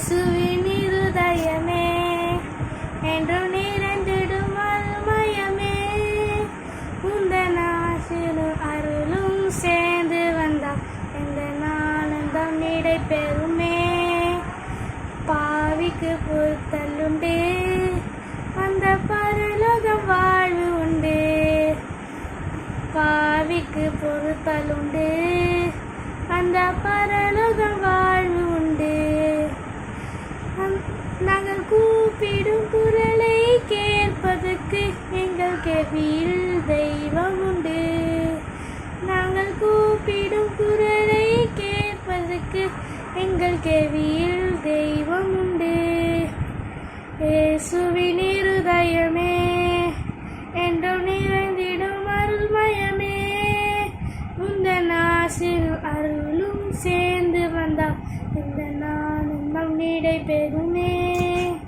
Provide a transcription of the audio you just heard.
இயேசுவின் இருதயமே என்றும் நிறைந்திடும் அருமயமே உந்தன் ஆசிரும் அருளும் சேர்ந்து வந்தால் எந்த ஆனந்தம் நிடை பெறுமே பாவிக்கு பொறுத்தல்லுண்டு அந்த பரலோக வாழ்வு உண்டு. பாவிக்கு பொறுத்தலுண்டு அந்த பர நாங்கள் கூப்பிடும் குரலை கேட்பதற்கு எங்கள் கேள்வியில் தெய்வம் உண்டு. நாங்கள் கூப்பிடும் குரலை கேட்பதற்கு எங்கள் கேள்வியில் தெய்வம் உண்டு. இயேசுவின் இருதயமே என்றும் நிறைந்திடும் அருள்மயமே. உந்த நாசில் அருளும் சேர்ந்து வந்தால் இந்த நானும் நம் நீடை பெறுமே